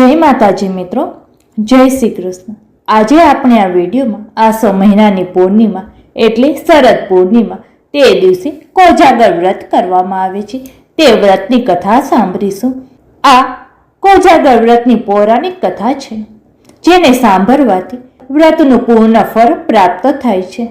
જય માતાજી મિત્રો, જય શ્રી કૃષ્ણ. આજે આપણે આ વિડીયોમાં આસો મહિનાની પૂર્ણિમા એટલે શરદ પૂર્ણિમા, તે દિવસે કોજાગર વ્રત કરવામાં આવે છે. તે વ્રતની કથા સાંભળીશું. આ કોજાગર વ્રતની પૌરાણિક કથા છે, જેને સાંભળવાથી વ્રતનું પૂર્ણ ફળ પ્રાપ્ત થાય છે.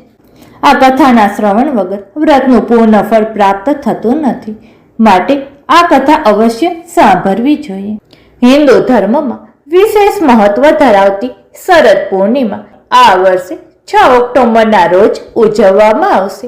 આ કથાના શ્રવણ વગર વ્રતનું પૂર્ણ ફળ પ્રાપ્ત થતું નથી. માટે આ કથા અવશ્ય સાંભળવી જોઈએ. હિન્દુ ધર્મમાં વિશેષ મહત્વ ધરાવતી શરદ પૂર્ણિમા આ વર્ષે છ ઓક્ટોબરના રોજ ઉજવવામાં આવશે.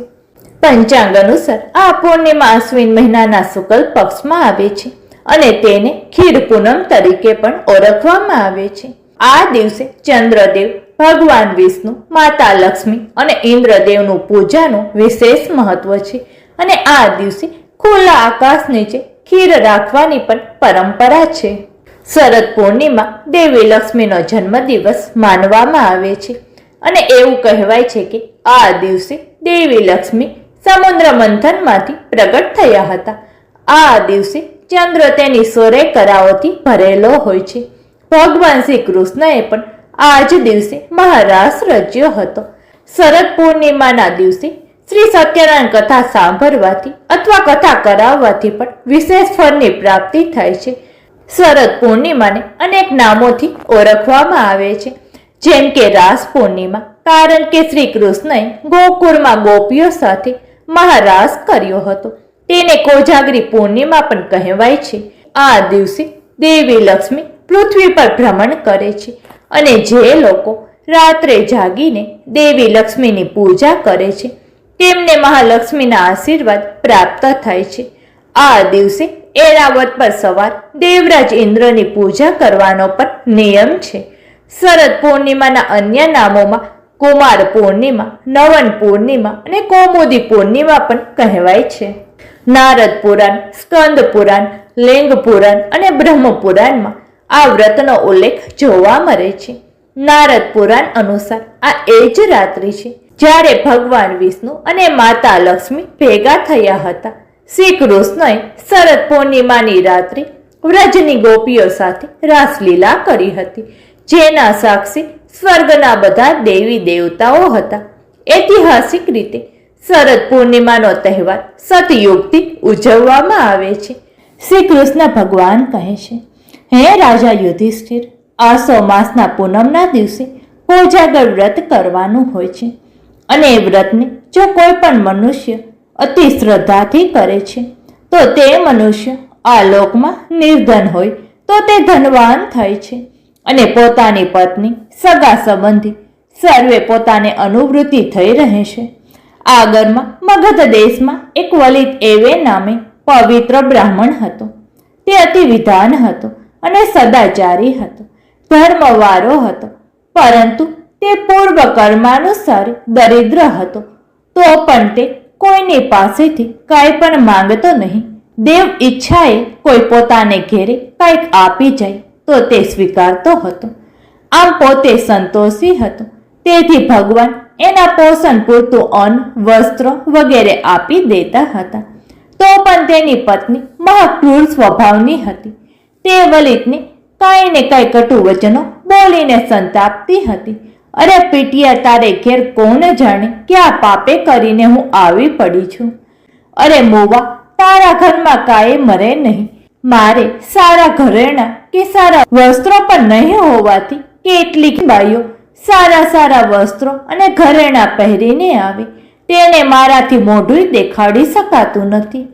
પંચાંગ અનુસાર આ પૂર્ણિમા અશ્વિન મહિનાના શુક્લ પક્ષમાં આવે છે અને તેને ખીર પૂનમ તરીકે પણ ઓળખવામાં આવે છે. આ દિવસે ચંદ્રદેવ, ભગવાન વિષ્ણુ, માતા લક્ષ્મી અને ઇન્દ્રદેવનું પૂજાનું વિશેષ મહત્વ છે અને આ દિવસે ખુલ્લા આકાશ નીચે ખીર રાખવાની પણ પરંપરા છે. શરદ પૂર્ણિમા દેવી લક્ષ્મીનો જન્મદિવસ માનવામાં આવે છે. અને એવું કહેવાય છે કે આ દિવસે દેવી લક્ષ્મી સમુદ્ર મંથનમાંથી પ્રગટ થયા હતા. આ દિવસે ચંદ્ર તેની સોરે કરાઓથી ભરેલો હોય છે. ભગવાન શ્રી કૃષ્ણએ પણ આ જ દિવસે મહારાસ રચ્યો હતો. શરદ પૂર્ણિમાના દિવસે શ્રી સત્યનારાયણ કથા સાંભળવાથી અથવા કથા કરાવવાથી પણ વિશેષ ફળની પ્રાપ્તિ થાય છે. શરદ પૂર્ણિમાને અનેક નામોથી ઓળખવામાં આવે છે. જેમ કે રાસ પૂર્ણિમા, કારણ કે શ્રી કૃષ્ણએ ગોકુળમાં ગોપીઓ સાથે મહારાસ કર્યો હતો. તેને કોજાગરી પૂર્ણિમા પણ કહેવાય છે. આ દિવસે દેવી લક્ષ્મી પૃથ્વી પર ભ્રમણ કરે છે અને જે લોકો રાત્રે જાગીને દેવી લક્ષ્મીની પૂજા કરે છે, તેમને મહાલક્ષ્મીના આશીર્વાદ પ્રાપ્ત થાય છે. આ દિવસે એરાવત પર સવાર દેવરાજ ઇન્દ્રની પૂજા કરવાનો પણ નિયમ છે. શરદ પૂર્ણિમાના અન્ય નામોમાં કુમાર પૂર્ણિમા, નવન પૂર્ણિમા અને કૌમુદી પૂર્ણિમા પણ કહેવાય છે. નારદ પુરાણ, સ્કંદ પુરાણ, લિંગ પુરાણ અને બ્રહ્મ પુરાણમાં આ વ્રતનો ઉલ્લેખ જોવા મળે છે. નારદ પુરાણ અનુસાર આ એ જ રાત્રિ છે જ્યારે ભગવાન વિષ્ણુ અને માતા લક્ષ્મી ભેગા થયા હતા. શ્રી કૃષ્ણએ શરદ પૂર્ણિમાની રાત્રિ વ્રજની ગોપીઓ સાથે રાસલીલા કરી હતી. જેના સાક્ષી સ્વર્ગના બધા દેવી દેવતાઓ હતા. ઐતિહાસિક રીતે શરદ પૂર્ણિમાનો તહેવાર સતયુગથી ઉજવવામાં આવે છે. શ્રી કૃષ્ણ ભગવાન કહે છે, હે રાજા યુધિષ્ઠિર, આસો માસના પૂનમના દિવસે કોજાગર વ્રત કરવાનું હોય છે. અને એ વ્રતને જો કોઈ પણ મનુષ્ય અતિ શ્રદ્ધાથી કરે છે. તો તે મનુષ્ય આ લોકમાં નિર્ધન હોય તો તે ધનવાન થાય છે. અને પોતાની પત્ની, સગા સંબંધી સર્વે પોતાને અનુવૃત્તિ થઈ રહે છે. આગળમાં મગધ દેશમાં એક વલિત એવે નામે પવિત્ર બ્રાહ્મણ હતો. તે અતિ વિધાન હતો અને સદાચારી હતો. ધર્મવાળો હતો. પરંતુ તે પૂર્વ કર્માનુસાર દરિદ્ર હતો. તો પણ તે કોઈની પાસેથી કાંઈ પણ માંગતો નહીં. દેવ ઈચ્છાએ કોઈ પોતાને ઘેરે કંઈક આપી જાય તો તે સ્વીકારતો હતો. આમ પોતે સંતોષી હતો. તેથી ભગવાન એના પોષણ પૂરતું અન્ન, વસ્ત્ર વગેરે આપી દેતા હતા. તો પણ તેની પત્ની મહાક્રૂર સ્વભાવની હતી. તે વલિતને કાંઈ ને કાંઈ કટુ વચનો બોલીને સંતાપતી હતી. અરે પીટિયા તારે ઘેર કોણ જાણે કે આ પાપે કરીને હું આવી પડી છું? અરે મોવા, તારા ઘરમાં કાંઈ મરે નહીં. મારે સારા ઘરેણા કે સારા વસ્ત્રો પણ નહીં હોવાથી કેટલીક બાઈઓ સારા સારા વસ્ત્રો અને ઘરેણા પહેરીને આવે. તેને મારાથી મોઢું દેખાડી શકાતું નથી.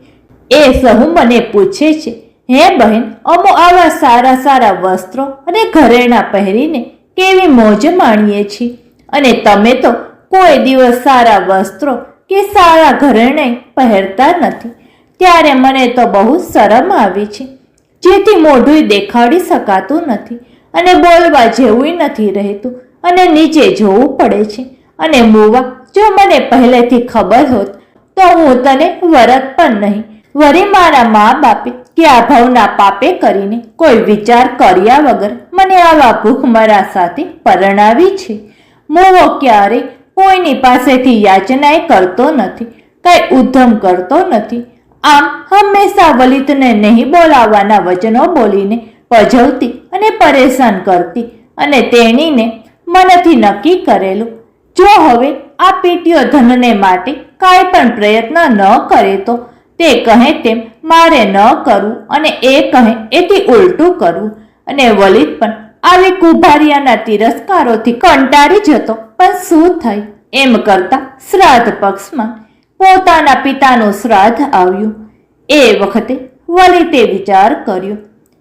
એ સહુ મને પૂછે છે, હે બહેન, અમો આવા સારા સારા વસ્ત્રો અને ઘરેણા પહેરીને કેવી મોજ માણીએ છીએ? અને તમે તો કોઈ દિવસ સારા વસ્ત્રો કે સારા ઘરેણે પહેરતા નથી. ત્યારે મને તો બહુ શરમ આવી છે. જેથી મોઢું દેખાડી શકાતું નથી અને બોલવા જેવું નથી રહેતું અને નીચે જોવું પડે છે. અને મુવા, જો મને પહેલેથી ખબર હોત, તો હું તને વરત પણ નહીં. વળી મારા મા બાપે કે આ ભાવના પાપે કરીને કોઈ વિચાર કર્યા વગર મને આવા ભૂખમરા સાથે પરણાવી છે. મોવો ક્યારે કોઈની પાસેથી યાચનાએ કરતો નથી, કઈ ઉદ્ધમ કરતો નથી. આમ હંમેશા વલિતને નહીં બોલાવવાના વચનો બોલીને પજવતી અને પરેશાન કરતી અને તેણીને મનથી નક્કી કરેલું, જો હવે આ પેટીઓ ધનને માટે કાંઈ પણ પ્રયત્ન ન કરે તો તે કહે તેમ, મારે ન કરવું અને એ કહે, એથી ઉલટું કરવું અને વલિત પણ આવી કુભારિયાના તિરસ્કારોથી કંટાળી જતો. પણ શું થઈ? એમ કરતા શ્રાદ્ધ પક્ષમાં પોતાના પિતાનું શ્રાદ્ધ આવ્યું. એ વખતે વલિતે વિચાર કર્યો,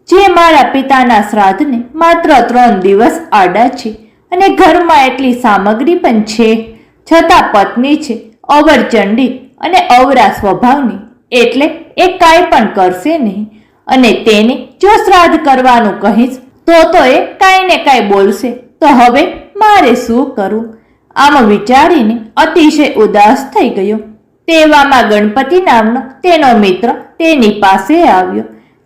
જે મારા પિતાના શ્રાદ્ધને માત્ર ત્રણ દિવસ આડા છે અને ઘરમાં એટલી સામગ્રી પણ છે. છતાં પત્ની છે, અવરચંડી અને અવરા સ્વભાવની એટલે એ કાંઈ પણ કરશે નહીં. અને તેને જો શ્રાદ્ધ કરવાનું કહીશ, તો તો એ કાંઈ ને કાંઈ બોલશે. તો હવે મારે શું કરવું આમ વિચારીને અતિશય ઉદાસ થઈ ગયો. તેવામાં ગણપતિ નામનો તેનો મિત્ર તેની પાસે આવ્યો.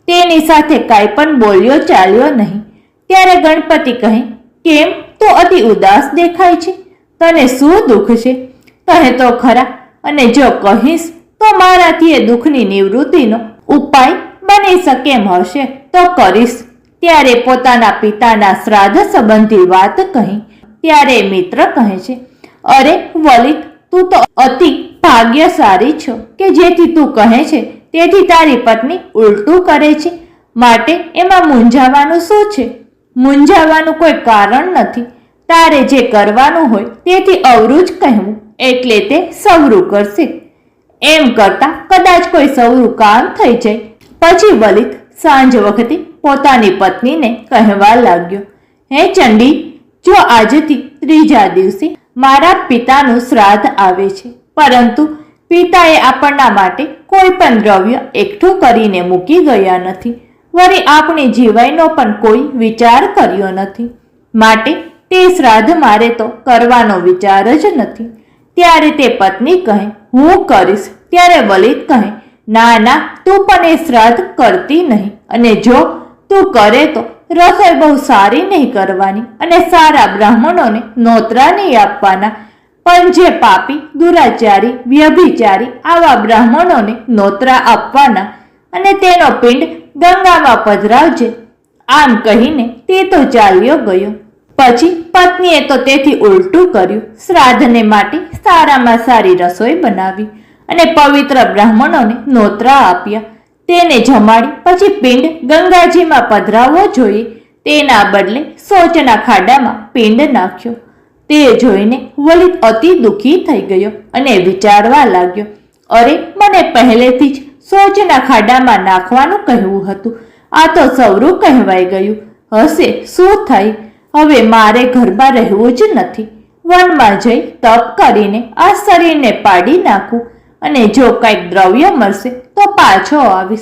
તેની સાથે કાંઈ પણ બોલ્યો ચાલ્યો નહીં. ત્યારે ગણપતિ કહે, કેમ? તો અતિ ઉદાસ દેખાય છે. તને શું દુઃખ છે? કહે તો ખરા. અને જો કહીશ તો મારાથી એ દુઃખની નિવૃત્તિનો ઉપાય બની શકે એમ હશે. તો કરીશ. ત્યારે પોતાના પિતાના શ્રાદ્ધ સંબંધી વાત કહી. ત્યારે મિત્ર કહે છે, અરે વલિત તું તો અતિ ભાગ્યશાળી છો કે જેથી તું કહે છે, તેથી તારી પત્ની ઉલટું કરે છે. માટે એમાં મૂંઝાવાનું શું છે? મૂંઝાવાનું કોઈ કારણ નથી. તારે જે કરવાનું હોય તેથી અવરું જ કહેવું. એટલે તે સવરું કરશે. એમ કરતા કદાચ કોઈ સૌનું કામ થઈ જાય. પછી વલિત સાંજ વખતે પોતાની પત્નીને કહેવા લાગ્યો, હે ચંડી, જો આજથી ત્રીજા દિવસે મારા પિતાનું શ્રાદ્ધ આવે છે, પરંતુ પિતાએ આપણના માટે કોઈ પણ દ્રવ્ય એકઠું કરીને મૂકી ગયા નથી. વળી આપણી જીવાઈનો પણ કોઈ વિચાર કર્યો નથી. માટે તે શ્રાદ્ધ મારે તો કરવાનો વિચાર જ નથી. ત્યારે તે પત્ની કહે, હું કરીશ. ત્યારે વલિત કહે, ના ના, તું પણ એ શ્રાદ્ધ કરતી નહીં. અને જો તું કરે તો રસોઈ બહુ સારી નહીં કરવાની અને સારા બ્રાહ્મણોને નોતરા નહીં આપવાના. પણ જે પાપી, દુરાચારી, વ્યભિચારી આવા બ્રાહ્મણોને નોતરા આપવાના અને તેનો પિંડ ગંગામાં પધરાવજે. આમ કહીને તે તો ચાલ્યો ગયો. પછી પત્નીએ તો તેથી ઉલટું કર્યું. શ્રાદ્ધને માટે સારામાં સારી રસોઈ બનાવી અને પવિત્ર બ્રાહ્મણોને નોતરા આપ્યા. તેને જમાડી પછી પિંડ ગંગાજીમાં પધરાવવો જોઈએ. તેના બદલે સોચના ખાડામાં પિંડ નાખ્યો. તે જોઈને વલિત અતિ દુઃખી થઈ ગયો અને વિચારવા લાગ્યો, અરે, મને પહેલેથી જ સોચના ખાડામાં નાખવાનું કહેવું હતું. આ તો સૌરું કહેવાઈ ગયું. હશે, શું થાય? હવે મારે ઘરમાં રહેવું જ નથી. વનમાં જઈ તપ કરીને આ શરીરને પાડી નાખું અને જો કંઈક દ્રવ્ય મળશે તો પાછો આવીશ.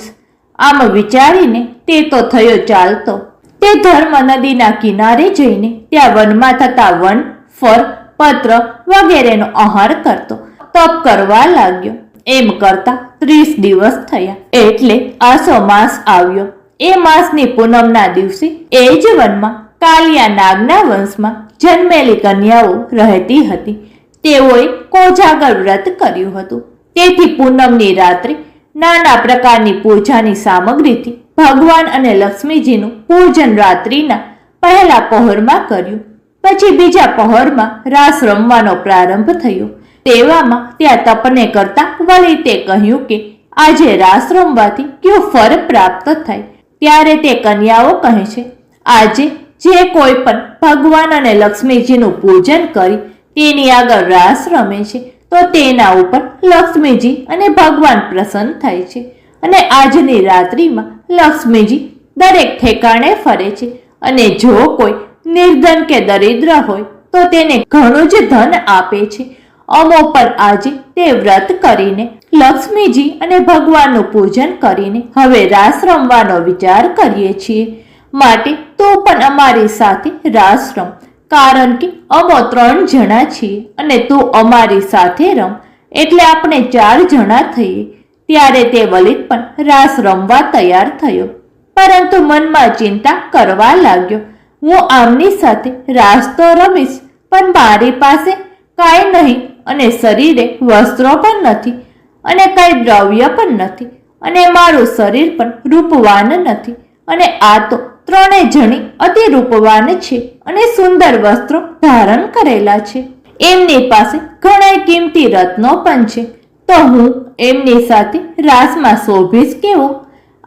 આમ વિચારીને તે તો થયો ચાલતો. તે ધર્મ નદીના કિનારે જઈને ત્યાં વનમાં થતા વન, ફર, પત્ર વગેરેનો આહાર કરતો. તપ કરવા લાગ્યો. એમ કરતા ત્રીસ દિવસ થયા. એટલે આસો માસ આવ્યો. એ માસની પૂનમના દિવસે એ જ વનમાં કાલિયા નાગના વંશમાં જન્મેલી કન્યાઓ રહેતી હતી. તેઓએ કોજાગર વ્રત કર્યું હતું. તેથી પૂનમની રાત્રે નાના પ્રકારની પૂજાની સામગ્રીથી ભગવાન અને લક્ષ્મીજીનું પૂજન રાત્રિના પહેલા પહોરમાં કર્યું. પછી બીજા પહોરમાં રાસ રમવાનો પ્રારંભ થયો. તેવામાં ત્યાં તપને કરતા વલિતે કહ્યું કે, આજે રાસ રમવાથી કયો ફળ પ્રાપ્ત થાય? ત્યારે તે કન્યાઓ કહે છે, આજે જે કોઈ પણ ભગવાન અને લક્ષ્મીજીનું પૂજન કરી તેની આગળ રાસ રમે છે, તો તેના ઉપર લક્ષ્મીજી અને ભગવાન પ્રસન્ન થાય છે. અને આજની રાત્રિમાં લક્ષ્મીજી દરેક ઠેકાણે ફરે છે અને જો કોઈ નિર્ધન કે દરિદ્ર હોય, તો તેને ઘણું જ ધન આપે છે. અમો પર આજે તે વ્રત કરીને લક્ષ્મીજી અને ભગવાનનું પૂજન કરીને હવે રાસ રમવાનો વિચાર કરીએ છીએ. માટે તું પણ અમારી સાથે રાસ રમ. કારણ કે અમો ત્રણ જણા છીએ અને તું અમારી સાથે રમ. એટલે આપણે ચાર જણા થઈએ. ત્યારે તે વલિત પણ રાસ રમવા તૈયાર થયો. પરંતુ મનમાં ચિંતા કરવા લાગ્યો. હું આમની સાથે રાસ તો રમીશ, પણ મારી પાસે કાંઈ નહીં અને શરીરે વસ્ત્રો પણ નથી અને કાંઈ દ્રવ્ય પણ નથી અને મારું શરીર પણ રૂપવાન નથી અને આ તો ત્રણેય જણી અતિ રૂપવાન છે અને સુંદર વસ્ત્રો ધારણ કરેલા છે. એમની પાસે ઘણા કિંમતી રત્નો પણ છે. તો હું એમની સાથે રાસમાં શોભીશ કેવો?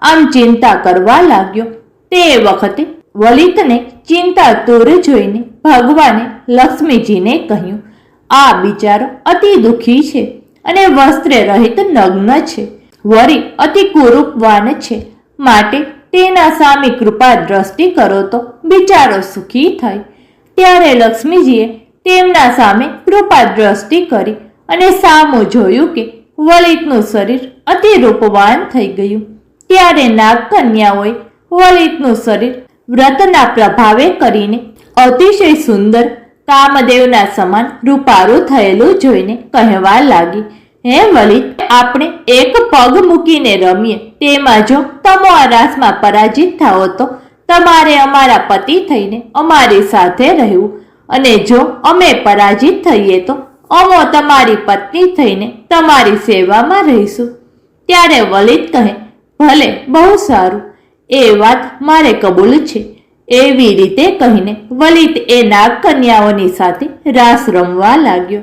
આમ ચિંતા કરવા લાગ્યો. તે વખતે વલિતને ચિંતા તૂર જોઈને ભગવાને લક્ષ્મીજીને કહ્યું, આ બિચારો અતિ દુઃખી છે અને વસ્ત્રે રહિત નગ્ન છે. વરી અતિ કુરૂપવાન છે. માટે તેના સામે કૃપા દ્રષ્ટિ કરો તો બિચારો સુખી થાય ત્યારે લક્ષ્મીજીએ તેમના સામે કૃપા દ્રષ્ટિ કરી અને સામું જોયું કે વલિતનું શરીર અતિ રૂપવાન થઈ ગયું. ત્યારે નાગકન્યાઓએ વલિતનું શરીર વ્રતના પ્રભાવે કરીને અતિશય સુંદર કામદેવના સમાન રૂપારું થયેલું જોઈને કહેવા લાગી. હે વલિત આપણે એક પગ મૂકીને રમીએ. તેમાં જો તમો આ રાસમાં પરાજિત થાઓ તો તમારે અમારા પતિ થઈને અમારી સાથે રહેવું. અને જો અમે પરાજિત થઈએ તો અમો તમારી પત્ની થઈને તમારી સેવામાં રહીશું. ત્યારે વલિત કહે, ભલે, બહુ સારું. એ વાત મારે કબૂલ છે. એવી રીતે કહીને વલિત એ નાગકન્યાઓની સાથે રાસ રમવા લાગ્યો.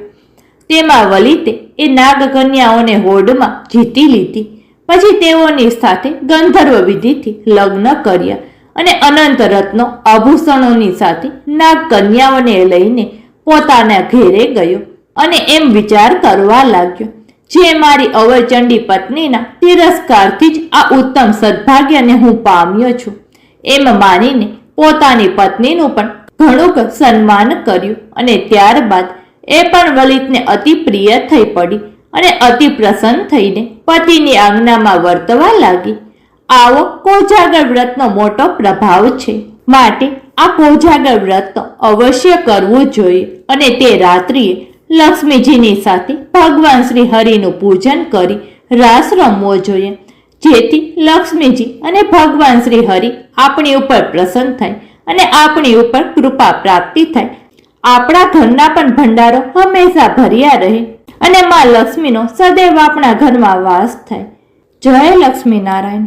તેમાં વલિતે એ નાગકન્યાઓને હોડમાં જીતી લીધી. પછી તેઓની સાથે ગંધર્વ વિધિથી લગ્ન કર્યા અને અનંત રત્નો આભૂષણોની સાથે નાગકન્યાઓને લઈને પોતાના ઘેરે ગયો અને એમ વિચાર કરવા લાગ્યો, જે મારી અવરચંડી પત્નીના તિરસ્કારથી જ આ ઉત્તમ સદભાગ્યને હું પામ્યો છું. એમ માનીને પોતાની પત્નીનું પણ ઘણું સન્માન કર્યું અને ત્યારબાદ એ પણ વલિતને અતિ પ્રિય થઈ પડી અને અતિ પ્રસન્ન થઈને પતિની આજ્ઞામાં વર્તવા લાગી. આવો કોજાગર વ્રતનો મોટો પ્રભાવ છે. માટે આ કોજાગર વ્રત અવશ્ય કરવું જોઈએ અને તે રાત્રિએ લક્ષ્મીજીની સાથે ભગવાન શ્રી હરિનું પૂજન કરી રાસ રમવો જોઈએ. જેથી લક્ષ્મીજી અને ભગવાન શ્રી હરિ આપણી ઉપર પ્રસન્ન થાય અને આપણી ઉપર કૃપા પ્રાપ્તિ થાય આપણા ઘરના પણ ભંડારો હંમેશા ભર્યા રહે અને માં લક્ષ્મીનો સદૈવ આપણા ઘરમાં વાસ થાય. જય લક્ષ્મી નારાયણ